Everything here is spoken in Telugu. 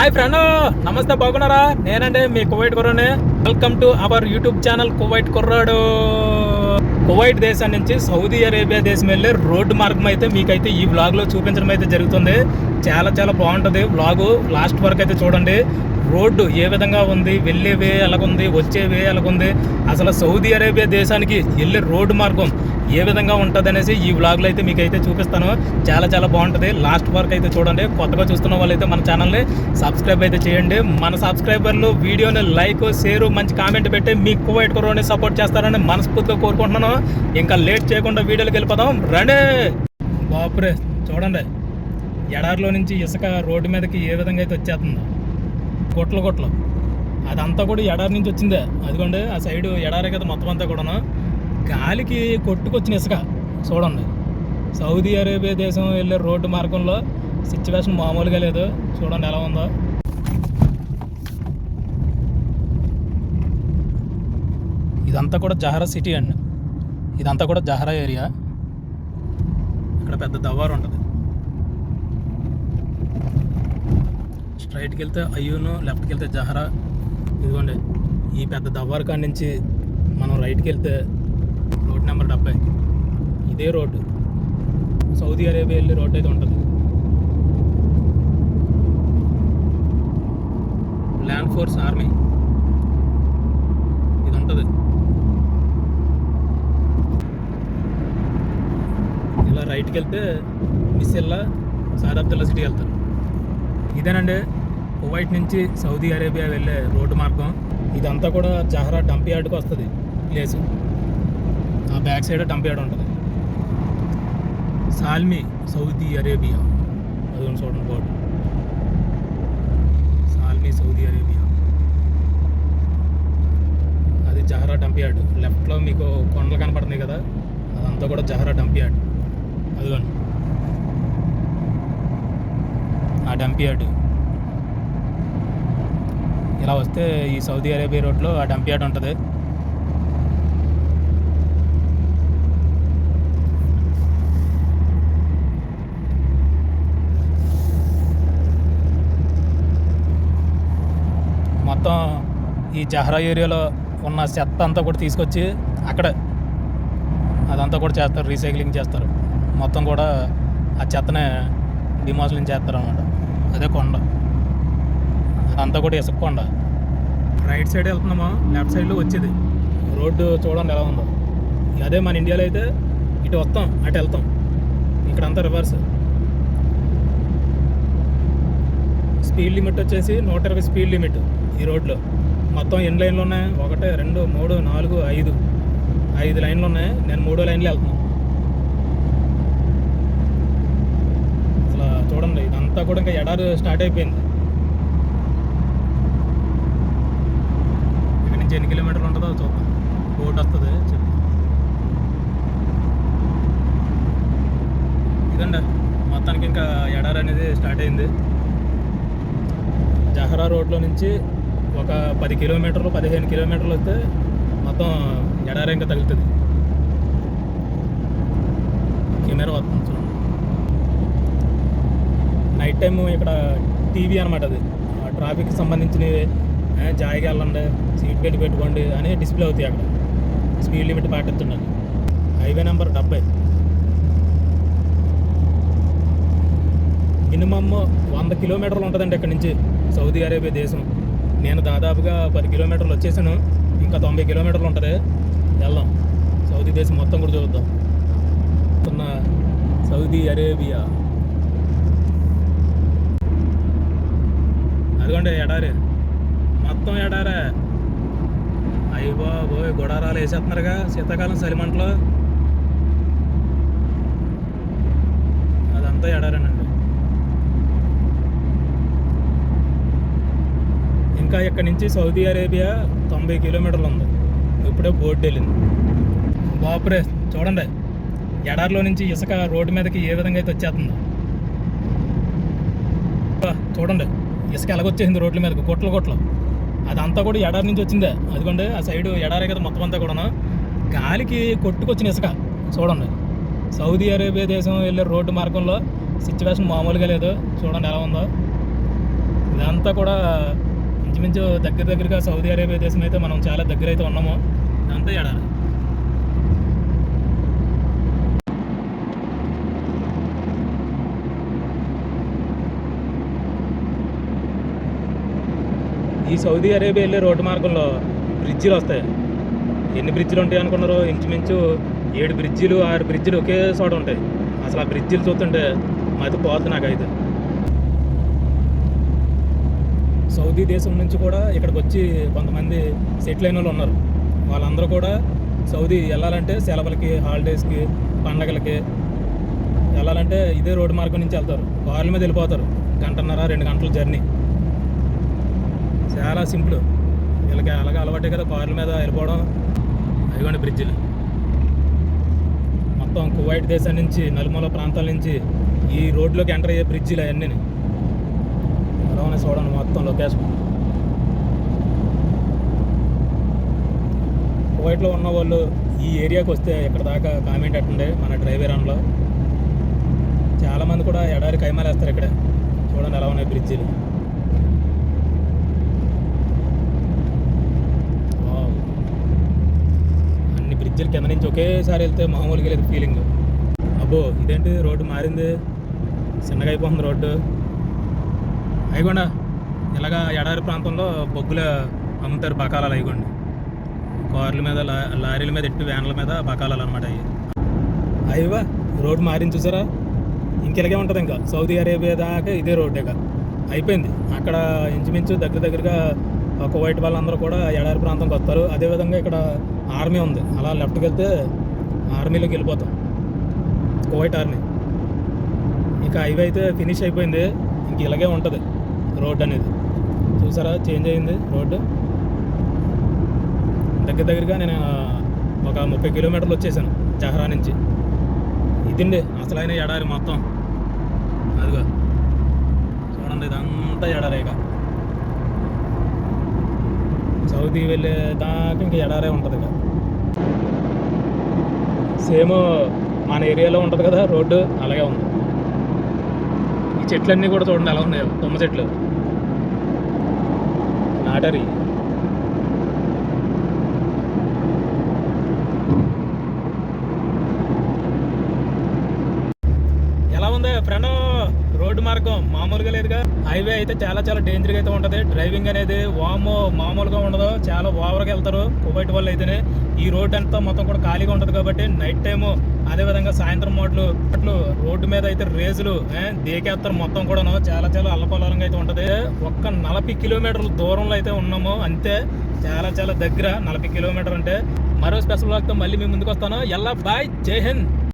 హాయ్ ఫ్రెండ్ నమస్తే బాగున్నారా? నేనండి మీ Kuwait కుర్రాని. Welcome to our YouTube channel Kuwait కుర్రాడు. కువైట్ దేశం నుంచి సౌదీ అరేబియా దేశం వెళ్ళే రోడ్డు మార్గం అయితే మీకైతే ఈ వ్లాగ్లో చూపించడం అయితే జరుగుతుంది. చాలా చాలా బాగుంటుంది వ్లాగు లాస్ట్ వరకు అయితే చూడండి. రోడ్డు ఏ విధంగా ఉంది వెళ్ళే వే ఎలాగుంది వచ్చే వే ఎలాగుంది అసలు సౌదీ అరేబియా దేశానికి వెళ్ళే రోడ్డు మార్గం ఏ విధంగా ఉంటుంది అనేసి ఈ వ్లాగ్లో అయితే మీకు అయితే చూపిస్తాను. చాలా చాలా బాగుంటుంది. లాస్ట్ వరకు అయితే చూడండి. కొత్తగా చూస్తున్న వాళ్ళైతే మన ఛానల్ని సబ్స్క్రైబ్ అయితే చేయండి. మన సబ్స్క్రైబర్లు వీడియోని లైక్ షేర్ మంచి కామెంట్ పెట్టి మీ కువైట్ కొరని సపోర్ట్ చేస్తారని మనస్ఫూర్తిగా కోరుకుంటున్నాను. ఇంకా లేట్ చేయకుండా వీడియోకి వెళ్ళిపోదాం. రండి! బాపురే చూడండి. ఎడారిలో నుంచి ఇసుక రోడ్డు మీదకి ఏ విధంగా అయితే వచ్చేస్తుందో. గుట్లు గుట్లు అదంతా కూడా ఎడారి నుంచి వచ్చిందే. అదిగోండి ఆ సైడ్ ఎడారే కదా మొత్తం అంతా కూడాను. గాలికి కొట్టుకొచ్చిన ఇసుక చూడండి. సౌదీ అరేబియా దేశం వెళ్ళే రోడ్డు మార్గంలో సిచ్యువేషన్ మామూలుగా లేదు. చూడండి ఎలా ఉందో. ఇదంతా కూడా జహరా సిటీ అండి. ఇదంతా కూడా జహరా ఏరియా. ఇక్కడ పెద్ద దవ్వారు ఉంటుంది. స్ట్రైట్కి వెళ్తే అయ్యూను లెఫ్ట్కి వెళ్తే జహరా. ఇదిగోండి ఈ పెద్ద దవ్వార్ నుంచి మనం రైట్కి వెళ్తే రోడ్ నెంబర్ డెబ్బై ఇదే రోడ్డు. సౌదీ అరేబియా వెళ్ళే రోడ్ అయితే ఉంటుంది. Land force army. ఇది ఉంటుంది. ఇలా రైట్కి వెళ్తే మిస్సెల్లా అబ్దుల్లా సిటీ వెళ్తారు ఇదేనండి కువైట్ నుంచి సౌదీ అరేబియా వెళ్ళే రోడ్డు మార్గం. ఇదంతా కూడా జహరా డంప్ యార్డ్కి వస్తుంది ప్లేసు. ఆ బ్యాక్ సైడ్ డంప్ యార్డ్ ఉంటుంది. Salmi Saudi Arabia. అది చూడండి బోర్డు సాల్మి సౌదీ అరేబియా. అది జహరా డంప్ యార్డ్. లెఫ్ట్లో మీకు కొండలు కనపడుతున్నాయి కదా అదంతా కూడా జహరా డంప్ యార్డ్. అదిగోండి. ఆ డంప్ యార్డ్. ఇలా వస్తే ఈ సౌదీ అరేబియా రోడ్లో ఆ డంపియాడ్ ఉంటుంది. మొత్తం ఈ జహరా ఏరియాలో ఉన్న చెత్త అంతా కూడా తీసుకొచ్చి అక్కడ అదంతా కూడా చేస్తారు రీసైక్లింగ్ చేస్తారు. మొత్తం కూడా ఆ చెత్తనే డిమాస్లింగ్ చేస్తారు అనమాట అదే కొండ. అదంతా కూడా ఇసుక రైట్ సైడ్ వెళ్తున్నామా? లెఫ్ట్ సైడ్లో వచ్చేది. రోడ్డు చూడండి ఎలా ఉందో. అదే మన ఇండియాలో అయితే ఇటు వస్తాం అటు వెళ్తాం. ఇక్కడంతా రివర్స్ స్పీడ్ లిమిట్ వచ్చేసి నూట ఇరవై స్పీడ్ లిమిట్ ఈ రోడ్లో. మొత్తం ఎన్ని లైన్లు ఉన్నాయి? ఒకటి రెండు మూడు నాలుగు ఐదు. ఐదు లైన్లు ఉన్నాయి. నేను మూడో లైన్లో వెళ్తున్నాను. అసలు చూడండి ఇదంతా కూడా ఇంకా ఎడారు స్టార్ట్ అయిపోయింది ఇక్కడ నుంచి ఎన్ని కిలోమీటర్లు ఉంటుందో చూద్దాం. బోట్ వస్తుంది చెప్పి. ఇదండి మొత్తానికి ఇంకా ఎడారి అనేది స్టార్ట్ అయింది. జహరా రోడ్లో నుంచి ఒక పది కిలోమీటర్లు పదిహేను కిలోమీటర్లు వస్తే మొత్తం ఎడారి ఇంకా తగులుతుంది. కెమెరా వస్తుంది చూడండి. నైట్ టైం ఇక్కడ టీవీ అనమాట అది. ఆ ట్రాఫిక్కి సంబంధించినవి జాయిగా వెళ్ళండి సీట్ బెల్ట్ పెట్టుకోండి అని డిస్ప్లే అవుతాయి అక్కడ. స్పీడ్ లిమిట్ పాటిస్తున్నాను హైవే నెంబర్ డెబ్బై. మినిమమ్ వంద కిలోమీటర్లు ఉంటుందండి ఇక్కడ నుంచి సౌదీ అరేబియా దేశం. నేను దాదాపుగా పది కిలోమీటర్లు వచ్చేసాను. ఇంకా తొంభై కిలోమీటర్లు ఉంటుంది. వెళ్దాం. సౌదీ దేశం మొత్తం కూడా చూద్దాం. ఉన్న సౌదీ అరేబియా అదిగోండి ఎడారి. మొత్తం ఎడారే అయ్యి బాబోయ్ గుడారాలు వేసేస్తున్నారుగా శీతాకాలం చలిమంటలో అదంతా ఎడారేనండి ఇంకా ఇక్కడ నుంచి సౌదీ అరేబియా తొంభై కిలోమీటర్లు ఉంది. ఇప్పుడే బోర్డు వెళ్ళింది. బాపురే చూడండి. ఎడారిలో నుంచి ఇసుక రోడ్డు మీదకి ఏ విధంగా అయితే వచ్చేస్తుందో. చూడండి ఇసుక ఎలాగొచ్చేసింది రోడ్ల మీదకి? గుట్లు గుట్లు అదంతా కూడా ఎడారి నుంచి వచ్చిందే. అదిగోండి ఆ సైడ్ ఎడారే కదా మొత్తం అంతా కూడా గాలికి కొట్టుకొచ్చిన ఇసుక చూడండి. సౌదీ అరేబియా దేశం వెళ్ళే రోడ్డు మార్గంలో సిచ్యువేషన్ మామూలుగా లేదు. చూడండి ఎలా ఉందో. ఇదంతా కూడా ఇంచుమించు దగ్గర దగ్గరగా సౌదీ అరేబియా దేశం అయితే మనం చాలా దగ్గర అయితే ఉన్నాము. అంతా ఎడారి. ఈ సౌదీ అరేబియా వెళ్ళే రోడ్డు మార్గంలో బ్రిడ్జిలు వస్తాయి. ఎన్ని బ్రిడ్జిలు ఉంటాయి అనుకున్నారు ఇంచుమించు ఏడు బ్రిడ్జిలు ఆరు బ్రిడ్జిలు ఒకే చోట ఉంటాయి. అసలు ఆ బ్రిడ్జిలు చూస్తుంటే మతి పోతుంది నాకు అయితే సౌదీ దేశం నుంచి కూడా ఇక్కడికి వచ్చి కొంతమంది సెటిల్ అయిన వాళ్ళు ఉన్నారు. వాళ్ళందరూ కూడా సౌదీ వెళ్ళాలంటే సెలవులకి హాలిడేస్కి పండగలకి వెళ్ళాలంటే ఇదే రోడ్డు మార్గం నుంచి వెళ్తారు. కార్ల మీద వెళ్ళిపోతారు. గంటన్నర రెండు గంటల జర్నీ. చాలా సింపుల్. వీళ్ళకి అలాగే అలవాటే కదా కార్ల మీద వెళ్ళిపోవడం. అదిగోండి బ్రిడ్జిలు మొత్తం కువైట్ దేశం నుంచి నలుమూల ప్రాంతాల నుంచి ఈ రోడ్లోకి ఎంటర్ అయ్యే బ్రిడ్జిలు అవన్నీ ఎలా చూడండి మొత్తం లొకేషన్. కువైట్లో ఉన్న వాళ్ళు ఈ ఏరియాకి వస్తే ఇక్కడ దాకా కామెంట్ ఎట్టండి మన డ్రైవర్ అన్లో చాలామంది కూడా ఎడారి కైమాలేస్తారు ఇక్కడ. చూడండి ఎలా ఉన్నాయి బ్రిడ్జిలు బ్రిడ్జిల కింద నుంచి ఒకేసారి వెళ్తే మామూలుగా లేదు ఫీలింగ్ అబ్బో ఇదేంటి రోడ్డు మారింది చిన్నగా అయిపోతుంది రోడ్డు అయిగోండా ఇలాగా ఎడారి ప్రాంతంలో బొగ్గులు అమ్ముతారు బకాలాలు అయిగోండి కార్ల మీద లారీల మీద ఎట్టి వ్యాన్ల మీద బకాలాలు అనమాట అవి అయ్యవా రోడ్డు మారింది చూసారా ఇంకెలాగే ఉంటుంది ఇంకా సౌదీ అరేబియా దాకా ఇదే రోడ్డు ఇక అయిపోయింది అక్కడ ఇంచుమించు దగ్గర దగ్గరగా ఒక వైట్ వాళ్ళందరూ కూడా ఎడారి ప్రాంతంకి వస్తారు అదేవిధంగా ఇక్కడ ఆర్మీ ఉంది. అలా లెఫ్ట్కి వెళ్తే ఆర్మీలోకి వెళ్ళిపోతాం. Kuwait army. ఇక హైవే అయితే ఫినిష్ అయిపోయింది. ఇంక ఇలాగే ఉంటుంది రోడ్ అనేది. చూసారా? చేంజ్ అయింది రోడ్డు. దగ్గర దగ్గరగా నేను ఒక ముప్పై కిలోమీటర్లు వచ్చేసాను జహరా నుంచి. ఇదండి అసలైన ఎడారి మొత్తం. అదిగా. చూడండి ఇదంతా ఎడారే ఇక. సౌదీ వెళ్ళే దాకా ఇంక ఎడారే ఉంటుంది ఇక. సేమ్ మన ఏరియాలో ఉంటుంది కదా రోడ్డు అలాగే ఉంది. ఈ చెట్లన్నీ కూడా చూడండి అలా ఉన్నాయో తుమ్మ చెట్లు. నాటరి ఎలా ఉంది ఫ్రెండ్ రోడ్డు మార్గం మామూలుగా లేదుగా. హైవే అయితే చాలా చాలా డేంజర్గా అయితే ఉంటుంది. డ్రైవింగ్ అనేది వామో మామూలుగా ఉండదు. చాలా ఓవర్గా వెళ్తారు కువైట్ వాళ్ళు అయితేనే. ఈ రోడ్ అంతా మొత్తం కూడా ఖాళీగా ఉంటుంది కాబట్టి నైట్ టైము అదేవిధంగా సాయంత్రం మోట్లు అట్లు రోడ్డు మీద అయితే రేజులు దేకేస్తారు మొత్తం కూడాను. చాలా చాలా అల్లకొల్లంగా అయితే ఉంటుంది. ఒక్క నలభై కిలోమీటర్ల దూరంలో అయితే ఉన్నాము. అంతే చాలా చాలా దగ్గర నలభై కిలోమీటర్ అంటే. మరో స్పెషల్ వాక్తో మళ్ళీ మీ ముందుకు వస్తాను. ఎల్లా బాయ్ జై హింద్.